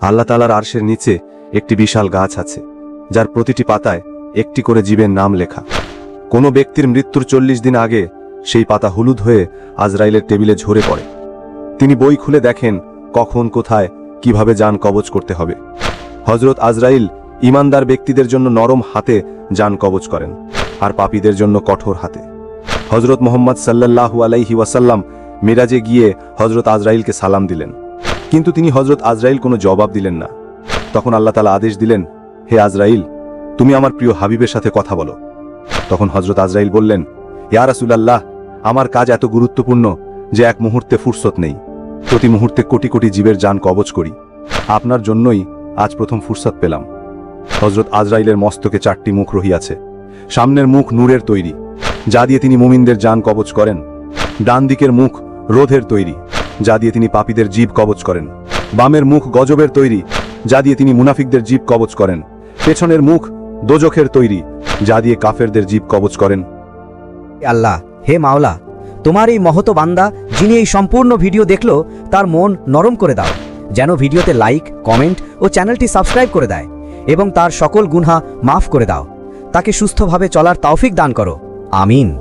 আল্লাহ তালার আরশের নিচে একটি বিশাল গাছ আছে, যার প্রতিটি পাতায় একটি করে জীবের নাম লেখা। কোনো ব্যক্তির মৃত্যুর চল্লিশ দিন আগে সেই পাতা হলুদ হয়ে আজরাইলের টেবিলে ঝরে পড়ে। তিনি বই খুলে দেখেন কখন, কোথায়, কীভাবে যান কবজ করতে হবে। হজরত আজরাইল ইমানদার ব্যক্তিদের জন্য নরম হাতে যান কবজ করেন আর পাপীদের জন্য কঠোর হাতে। হজরত মোহাম্মদ সাল্লাল্লাহু আলাইহি ওয়াসাল্লাম মিরাজে গিয়ে হজরত আজরাইলকে সালাম দিলেন। কিন্তু তিনি হজরত আজরাইল কোনো জবাব দিলেন না। তখন আল্লাহ তালা আদেশ দিলেন, হে আজরাইল, তুমি আমার প্রিয় হাবিবের সাথে কথা বলো। তখন হজরত আজরাইল বললেন, ইয়া রাসূলাল্লাহ, আমার কাজ এত গুরুত্বপূর্ণ যে এক মুহূর্তে ফুরসত নেই। প্রতি মুহূর্তে কোটি কোটি জীবের যান কবজ করি। আপনার জন্যই আজ প্রথম ফুরসত পেলাম। হজরত আজরাইলের মস্তকে চারটি মুখ রহিয়াছে। সামনের মুখ নূরের তৈরি। যা দিয়ে তিনি মুমিনদের যান কবজ করেন। ডান দিকের মুখ রোধের তৈরি। যা দিয়ে তিনি পাপীদের জীব কবজ করেন। বামের মুখ গজবের তৈরি, যা দিয়ে তিনি মুনাফিকদের জীব কবজ করেন। পেছনের মুখ দোজখের তৈরি, যা দিয়ে কাফেরদের জীব কবজ করেন। আল্লাহ, হে মাওলা, তোমার এই মহত বান্দা, যিনি এই সম্পূর্ণ ভিডিও দেখল, তার মন নরম করে দাও, যেন ভিডিওতে লাইক, কমেন্ট ও চ্যানেলটি সাবস্ক্রাইব করে দেয়, এবং তার সকল গুনহা মাফ করে দাও। তাকে সুস্থভাবে চলার তৌফিক দান করো। আমিন।